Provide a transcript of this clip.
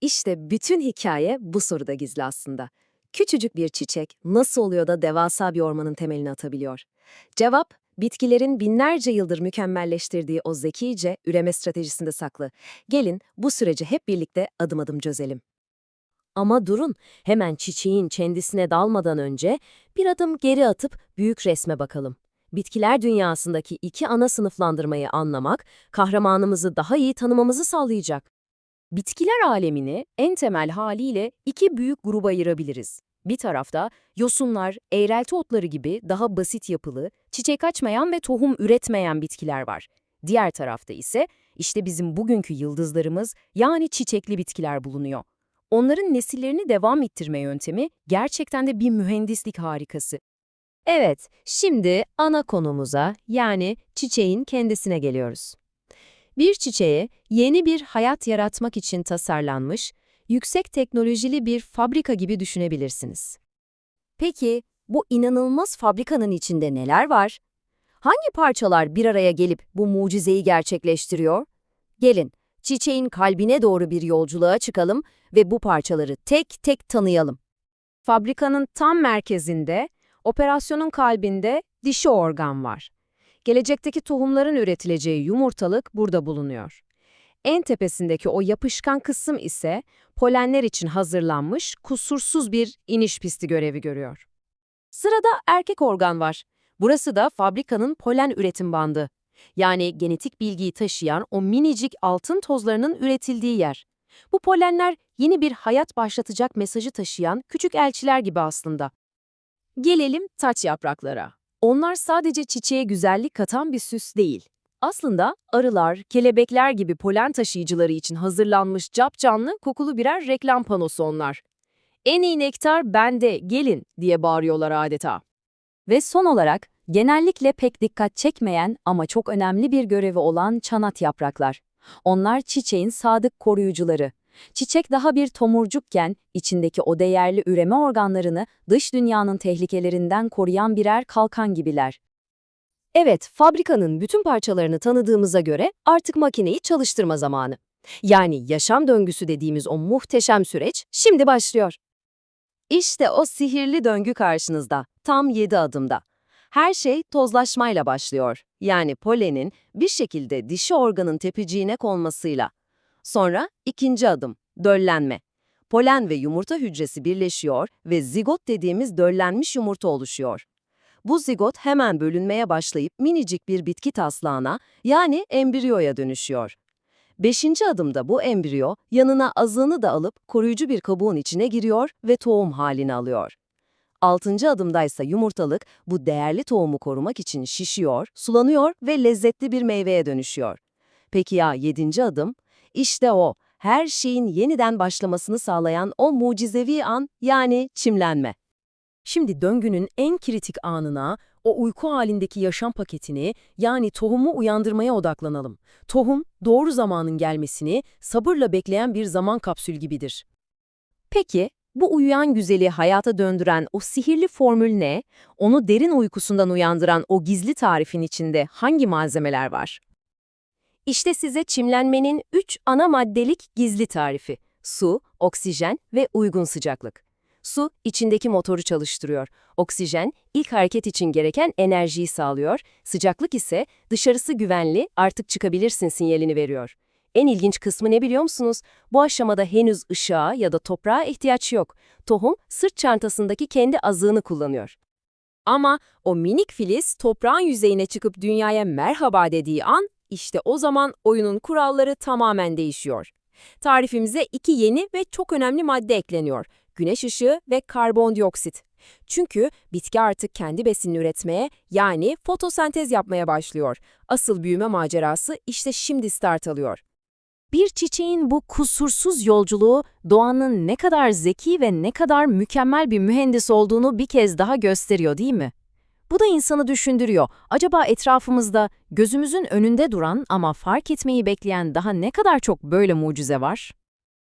İşte bütün hikaye bu soruda gizli aslında. Küçücük bir çiçek nasıl oluyor da devasa bir ormanın temelini atabiliyor? Cevap, bitkilerin binlerce yıldır mükemmelleştirdiği o zekice üreme stratejisinde saklı. Gelin bu süreci hep birlikte adım adım çözelim. Ama durun, hemen çiçeğin kendisine dalmadan önce bir adım geri atıp büyük resme bakalım. Bitkiler dünyasındaki iki ana sınıflandırmayı anlamak, kahramanımızı daha iyi tanımamızı sağlayacak. Bitkiler alemini en temel haliyle iki büyük gruba ayırabiliriz. Bir tarafta yosunlar, eğrelti otları gibi daha basit yapılı, çiçek açmayan ve tohum üretmeyen bitkiler var. Diğer tarafta ise işte bizim bugünkü yıldızlarımız yani çiçekli bitkiler bulunuyor. Onların nesillerini devam ettirme yöntemi gerçekten de bir mühendislik harikası. Evet, şimdi ana konumuza yani çiçeğin kendisine geliyoruz. Bir çiçeğe yeni bir hayat yaratmak için tasarlanmış, yüksek teknolojili bir fabrika gibi düşünebilirsiniz. Peki, bu inanılmaz fabrikanın içinde neler var? Hangi parçalar bir araya gelip bu mucizeyi gerçekleştiriyor? Gelin, çiçeğin kalbine doğru bir yolculuğa çıkalım ve bu parçaları tek tek tanıyalım. Fabrikanın tam merkezinde, operasyonun kalbinde dişi organ var. Gelecekteki tohumların üretileceği yumurtalık burada bulunuyor. En tepesindeki o yapışkan kısım ise polenler için hazırlanmış kusursuz bir iniş pisti görevi görüyor. Sırada erkek organ var. Burası da fabrikanın polen üretim bandı. Yani genetik bilgiyi taşıyan o minicik altın tozlarının üretildiği yer. Bu polenler yeni bir hayat başlatacak mesajı taşıyan küçük elçiler gibi aslında. Gelelim taç yapraklara. Onlar sadece çiçeğe güzellik katan bir süs değil. Aslında arılar, kelebekler gibi polen taşıyıcıları için hazırlanmış capcanlı, kokulu birer reklam panosu onlar. En iyi nektar bende, gelin diye bağırıyorlar adeta. Ve son olarak, genellikle pek dikkat çekmeyen ama çok önemli bir görevi olan çanat yapraklar. Onlar çiçeğin sadık koruyucuları. Çiçek daha bir tomurcukken içindeki o değerli üreme organlarını dış dünyanın tehlikelerinden koruyan birer kalkan gibiler. Evet, fabrikanın bütün parçalarını tanıdığımıza göre artık makineyi çalıştırma zamanı. Yani yaşam döngüsü dediğimiz o muhteşem süreç şimdi başlıyor. İşte o sihirli döngü karşınızda, tam 7 adımda. Her şey tozlaşmayla başlıyor. Yani polenin bir şekilde dişi organın tepeciğine konmasıyla. Sonra ikinci adım, döllenme. Polen ve yumurta hücresi birleşiyor ve zigot dediğimiz döllenmiş yumurta oluşuyor. Bu zigot hemen bölünmeye başlayıp minicik bir bitki taslağına yani embriyoya dönüşüyor. Beşinci adımda bu embriyo yanına azığını da alıp koruyucu bir kabuğun içine giriyor ve tohum halini alıyor. Altıncı adımdaysa yumurtalık bu değerli tohumu korumak için şişiyor, sulanıyor ve lezzetli bir meyveye dönüşüyor. Peki ya yedinci adım? İşte o, her şeyin yeniden başlamasını sağlayan o mucizevi an yani çimlenme. Şimdi döngünün en kritik anına, o uyku halindeki yaşam paketini yani tohumu uyandırmaya odaklanalım. Tohum, doğru zamanın gelmesini sabırla bekleyen bir zaman kapsül gibidir. Peki, bu uyuyan güzeli hayata döndüren o sihirli formül ne? Onu derin uykusundan uyandıran o gizli tarifin içinde hangi malzemeler var? İşte size çimlenmenin 3 ana maddelik gizli tarifi. Su, oksijen ve uygun sıcaklık. Su, içindeki motoru çalıştırıyor. Oksijen, ilk hareket için gereken enerjiyi sağlıyor. Sıcaklık ise dışarısı güvenli, artık çıkabilirsin sinyalini veriyor. En ilginç kısmı ne biliyor musunuz? Bu aşamada henüz ışığa ya da toprağa ihtiyaç yok. Tohum, sırt çantasındaki kendi azığını kullanıyor. Ama o minik filiz toprağın yüzeyine çıkıp dünyaya merhaba dediği an, işte o zaman oyunun kuralları tamamen değişiyor. Tarifimize iki yeni ve çok önemli madde ekleniyor. Güneş ışığı ve karbondioksit. Çünkü bitki artık kendi besinini üretmeye yani fotosentez yapmaya başlıyor. Asıl büyüme macerası işte şimdi start alıyor. Bir çiçeğin bu kusursuz yolculuğu doğanın ne kadar zeki ve ne kadar mükemmel bir mühendis olduğunu bir kez daha gösteriyor değil mi? Bu da insanı düşündürüyor. Acaba etrafımızda gözümüzün önünde duran ama fark etmeyi bekleyen daha ne kadar çok böyle mucize var?